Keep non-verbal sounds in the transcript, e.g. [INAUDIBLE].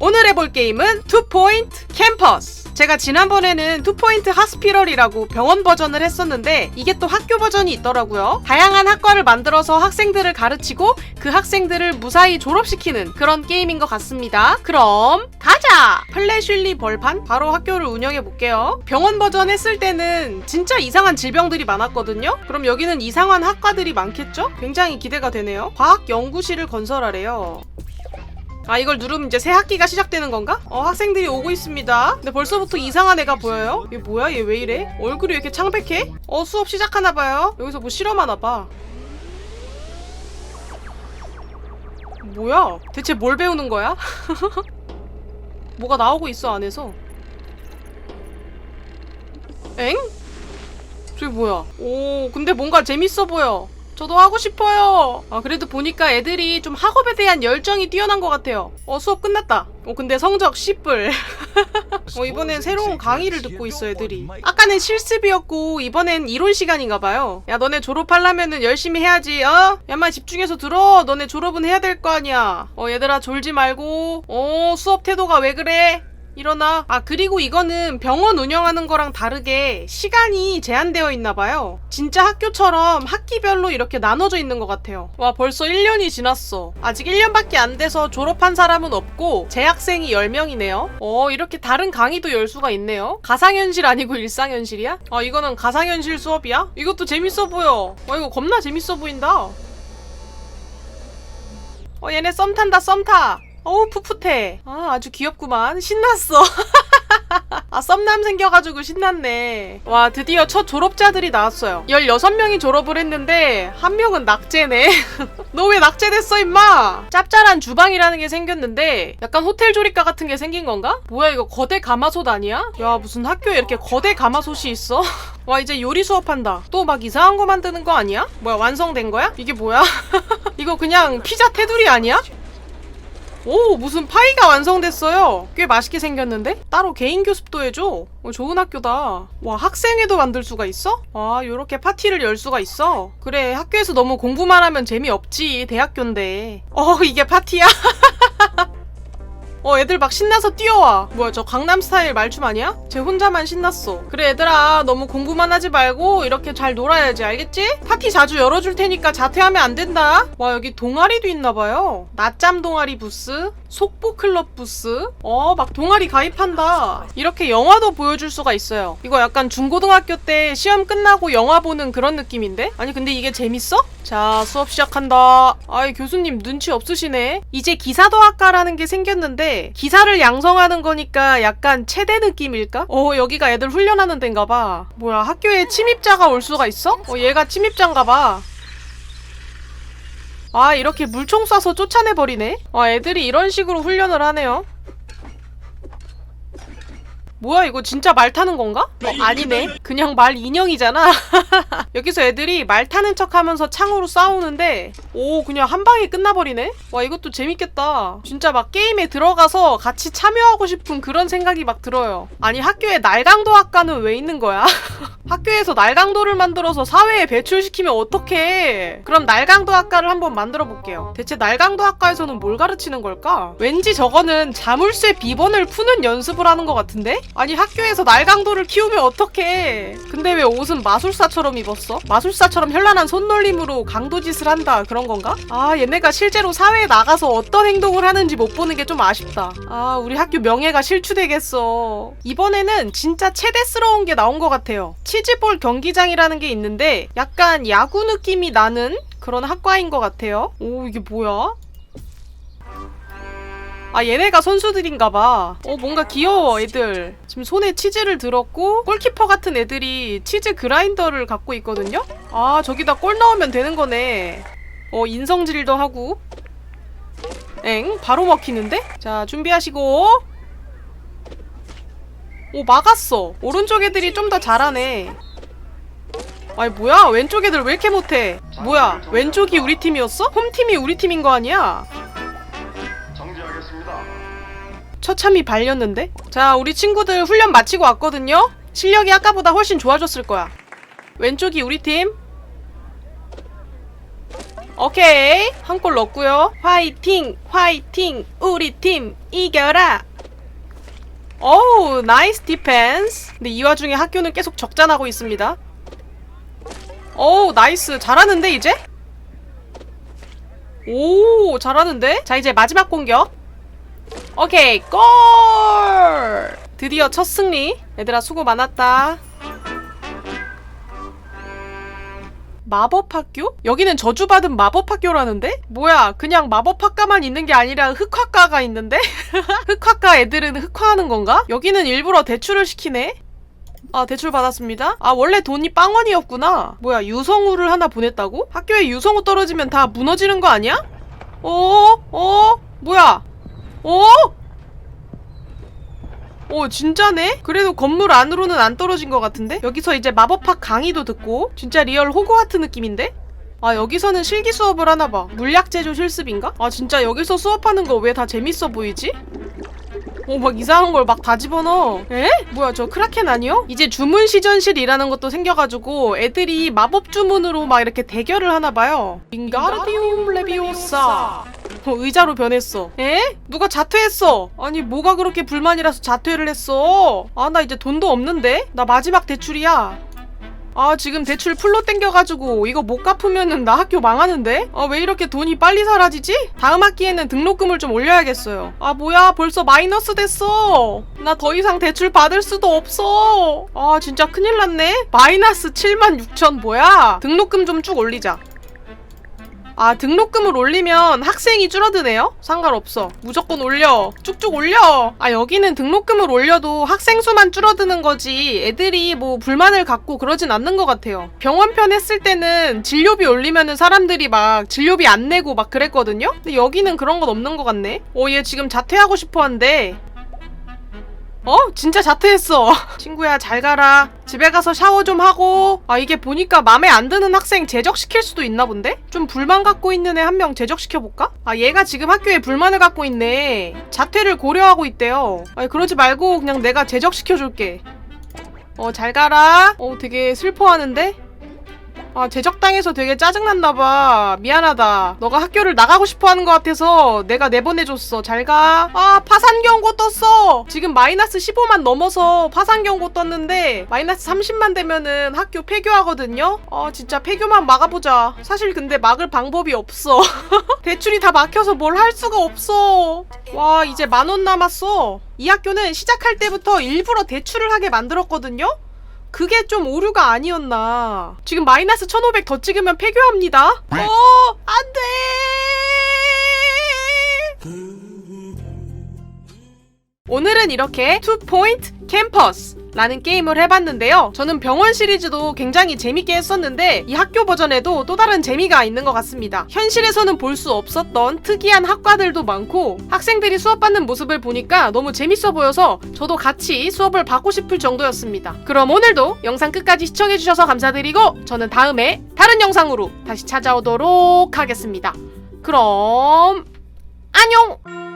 오늘 해볼 게임은 투포인트 캠퍼스. 제가 지난번에는 투포인트 하스피럴이라고 병원 버전을 했었는데 이게 또 학교 버전이 있더라고요. 다양한 학과를 만들어서 학생들을 가르치고 그 학생들을 무사히 졸업시키는 그런 게임인 것 같습니다. 그럼 가자! 플래슐리 벌판 바로 학교를 운영해 볼게요. 병원 버전 했을 때는 진짜 이상한 질병들이 많았거든요. 그럼 여기는 이상한 학과들이 많겠죠? 굉장히 기대가 되네요. 과학 연구실을 건설하래요. 아 이걸 누르면 이제 새 학기가 시작되는 건가? 어 학생들이 오고 있습니다. 근데 벌써부터 이상한 애가 보여요. 얘 뭐야? 얘 왜 이래? 얼굴이 왜 이렇게 창백해? 어 수업 시작하나 봐요. 여기서 뭐 실험하나 봐. 뭐야? 대체 뭘 배우는 거야? [LAUGHS] 뭐가 나오고 있어 안에서. 엥? 저게 뭐야? 오 근데 뭔가 재밌어 보여. 저도 하고 싶어요. 아, 그래도 보니까 애들이 좀 학업에 대한 열정이 뛰어난 것 같아요. 어, 수업 끝났다. 어, 근데 성적 10불. [LAUGHS] 어, 이번엔 새로운 강의를 듣고 있어, 애들이. 아까는 실습이었고, 이번엔 이론 시간인가 봐요. 야, 너네 졸업하려면은 열심히 해야지, 어? 야 마 집중해서 들어. 너네 졸업은 해야 될 거 아니야. 어, 얘들아, 졸지 말고. 어, 수업 태도가 왜 그래? 일어나. 아, 그리고 이거는 병원 운영하는 거랑 다르게 시간이 제한되어 있나 봐요. 진짜 학교처럼 학기별로 이렇게 나눠져 있는 것 같아요. 와, 벌써 1년이 지났어. 아직 1년밖에 안 돼서 졸업한 사람은 없고 재학생이 10명이네요. 어, 이렇게 다른 강의도 열 수가 있네요. 가상현실 아니고 일상현실이야? 아, 이거는 가상현실 수업이야? 이것도 재밌어 보여. 와, 이거 겁나 재밌어 보인다. 어, 얘네 썸 탄다, 썸 타. 어우, 풋풋해. 아, 아주 귀엽구만. 신났어. [LAUGHS] 아, 썸남 생겨가지고 신났네. 와, 드디어 첫 졸업자들이 나왔어요. 16명이 졸업을 했는데, 한 명은 낙제네. [LAUGHS] 너 왜 낙제됐어, 임마? 짭짤한 주방이라는 게 생겼는데, 약간 호텔 조리과 같은 게 생긴 건가? 뭐야, 이거 거대 가마솥 아니야? 야, 무슨 학교에 이렇게 거대 가마솥이 있어? [LAUGHS] 와, 이제 요리 수업한다. 또 막 이상한 거 만드는 거 아니야? 뭐야, 완성된 거야? 이게 뭐야? 이거 그냥 피자 테두리 아니야? 오 무슨 파이가 완성됐어요. 꽤 맛있게 생겼는데? 따로 개인 교습도 해줘. 어, 좋은 학교다. 와 학생회도 만들 수가 있어? 아 요렇게 파티를 열 수가 있어. 그래 학교에서 너무 공부만 하면 재미없지 대학교인데. 어 이게 파티야? [LAUGHS] 어 애들 막 신나서 뛰어와. 뭐야 저 강남 스타일 말춤 아니야? 쟤 혼자만 신났어. 그래 얘들아 너무 공부만 하지 말고 이렇게 잘 놀아야지 알겠지? 파티 자주 열어줄 테니까 자퇴하면 안 된다. 와 여기 동아리도 있나봐요. 낮잠 동아리 부스 속보 클럽 부스. 어 막 동아리 가입한다. 이렇게 영화도 보여줄 수가 있어요. 이거 약간 중고등학교 때 시험 끝나고 영화 보는 그런 느낌인데? 아니 근데 이게 재밌어? 자 수업 시작한다 아이 교수님 눈치 없으시네 이제 기사도학과라는 게 생겼는데 기사를 양성하는 거니까 약간 체대 느낌일까? 어 여기가 애들 훈련하는 데인가 봐 뭐야 학교에 침입자가 올 수가 있어? 어 얘가 침입자인가 봐 아, 이렇게 물총 쏴서 쫓아내버리네? 아, 애들이 이런 식으로 훈련을 하네요. 뭐야, 이거 진짜 말 타는 건가? 어, 아니네. 그냥 말 인형이잖아. [LAUGHS] 여기서 애들이 말 타는 척 하면서 창으로 싸우는데, 오, 그냥 한 방에 끝나버리네? 와, 이것도 재밌겠다. 진짜 막 게임에 들어가서 같이 참여하고 싶은 그런 생각이 막 들어요. 아니, 학교에 날강도 학과는 왜 있는 거야? [LAUGHS] 학교에서 날강도를 만들어서 사회에 배출시키면 어떡해. 그럼 날강도 학과를 한번 만들어 볼게요. 대체 날강도 학과에서는 뭘 가르치는 걸까? 왠지 저거는 자물쇠 비번을 푸는 연습을 하는 것 같은데? 아니 학교에서 날강도를 키우면 어떡해. 근데 왜 옷은 마술사처럼 입었어? 마술사처럼 현란한 손놀림으로 강도짓을 한다 그런 건가? 아 얘네가 실제로 사회에 나가서 어떤 행동을 하는지 못 보는 게 좀 아쉽다. 아 우리 학교 명예가 실추되겠어. 이번에는 진짜 체대스러운 게 나온 것 같아요. 치즈볼 경기장이라는 게 있는데 약간 야구 느낌이 나는 그런 학과인 것 같아요. 오 이게 뭐야? 아 얘네가 선수들인가봐. 어 뭔가 귀여워 애들. 지금 손에 치즈를 들었고 골키퍼 같은 애들이 치즈 그라인더를 갖고 있거든요. 아 저기다 골 넣으면 되는 거네. 어 인성질도 하고. 엥 바로 먹히는데? 자 준비하시고. 오 막았어. 오른쪽 애들이 좀 더 잘하네. 아니 뭐야 왼쪽 애들 왜 이렇게 못해? 뭐야 왼쪽이 우리 팀이었어? 홈팀이 우리 팀인 거 아니야? 처참히 발렸는데? 자, 우리 친구들 훈련 마치고 왔거든요? 실력이 아까보다 훨씬 좋아졌을 거야. 왼쪽이 우리 팀. 오케이 한 골 넣었고요 화이팅 화이팅 우리 팀 이겨라 오우 나이스 디펜스 근데 이 와중에 학교는 계속 적잔하고 있습니다 오우 나이스 잘하는데 이제? 오 잘하는데? 자 이제 마지막 공격 오케이 골 드디어 첫 승리 얘들아 수고 많았다 마법학교? 여기는 저주받은 마법학교라는데? 뭐야, 그냥 마법학과만 있는 게 아니라 흑화과가 있는데? [LAUGHS] 흑화과 애들은 흑화하는 건가? 여기는 일부러 대출을 시키네? 아, 대출 받았습니다. 아, 원래 돈이 빵원이었구나. 뭐야, 유성우를 하나 보냈다고? 학교에 유성우 떨어지면 다 무너지는 거 아니야? 어? 어? 뭐야? 어? 오 진짜네? 그래도 건물 안으로는 안 떨어진 것 같은데? 여기서 이제 마법학 강의도 듣고 진짜 리얼 호그와트 느낌인데? 아 여기서는 실기 수업을 하나봐 물약 제조 실습인가? 아 진짜 여기서 수업하는 거 왜 다 재밌어 보이지? 오막 이상한 걸 막 다 집어넣어 에? 뭐야 저 크라켄 아니요? 이제 주문 시전실이라는 것도 생겨가지고 애들이 마법 주문으로 막 이렇게 대결을 하나봐요 윙가르디움 레비오사 어, 의자로 변했어. 에? 누가 자퇴했어? 아니 뭐가 그렇게 불만이라서 자퇴를 했어? 아 나 이제 돈도 없는데? 나 마지막 대출이야. 아 지금 대출 풀로 땡겨가지고 이거 못 갚으면은 나 학교 망하는데? 아 왜 이렇게 돈이 빨리 사라지지? 다음 학기에는 등록금을 좀 올려야겠어요. 아 뭐야 벌써 마이너스 됐어. 나 더 이상 대출 받을 수도 없어. 아 진짜 큰일 났네. 마이너스 7만 6천 뭐야? 등록금 좀 쭉 올리자. 아 등록금을 올리면 학생이 줄어드네요? 상관없어. 무조건 올려. 쭉쭉 올려. 아 여기는 등록금을 올려도 학생 수만 줄어드는 거지. 애들이 뭐 불만을 갖고 그러진 않는 것 같아요. 병원편 했을 때는 진료비 올리면은 사람들이 막 진료비 안 내고 막 그랬거든요? 근데 여기는 그런 건 없는 것 같네. 어 얘 지금 자퇴하고 싶어 한대 어? 진짜 자퇴했어. [LAUGHS] 친구야, 잘 가라. 집에 가서 샤워 좀 하고. 아, 이게 보니까 맘에 안 드는 학생 제적시킬 수도 있나 본데? 좀 불만 갖고 있는 애 한 명 제적시켜볼까? 아, 얘가 지금 학교에 불만을 갖고 있네. 자퇴를 고려하고 있대요. 아니, 그러지 말고 그냥 내가 제적시켜줄게. 어, 잘 가라. 어, 되게 슬퍼하는데? 아, 제적당해서 되게 짜증났나봐. 미안하다. 너가 학교를 나가고 싶어 하는 것 같아서 내가 내보내줬어. 잘 가. 아, 파산경고 떴어. 지금 마이너스 15만 넘어서 파산경고 떴는데, 마이너스 30만 되면은 학교 폐교하거든요? 아, 진짜 폐교만 막아보자. 사실 근데 막을 방법이 없어. [LAUGHS] 대출이 다 막혀서 뭘 할 수가 없어. 와, 이제 만 원 남았어. 이 학교는 시작할 때부터 일부러 대출을 하게 만들었거든요? 그게 좀 오류가 아니었나. 지금 마이너스 1500 더 찍으면 폐교합니다. 어, 안 돼! 오늘은 이렇게 투 포인트 캠퍼스 라는 게임을 해봤는데요. 저는 병원 시리즈도 굉장히 재밌게 했었는데 이 학교 버전에도 또 다른 재미가 있는 것 같습니다. 현실에서는 볼 수 없었던 특이한 학과들도 많고 학생들이 수업받는 모습을 보니까 너무 재밌어 보여서 저도 같이 수업을 받고 싶을 정도였습니다. 그럼 오늘도 영상 끝까지 시청해주셔서 감사드리고 저는 다음에 다른 영상으로 다시 찾아오도록 하겠습니다. 그럼 안녕!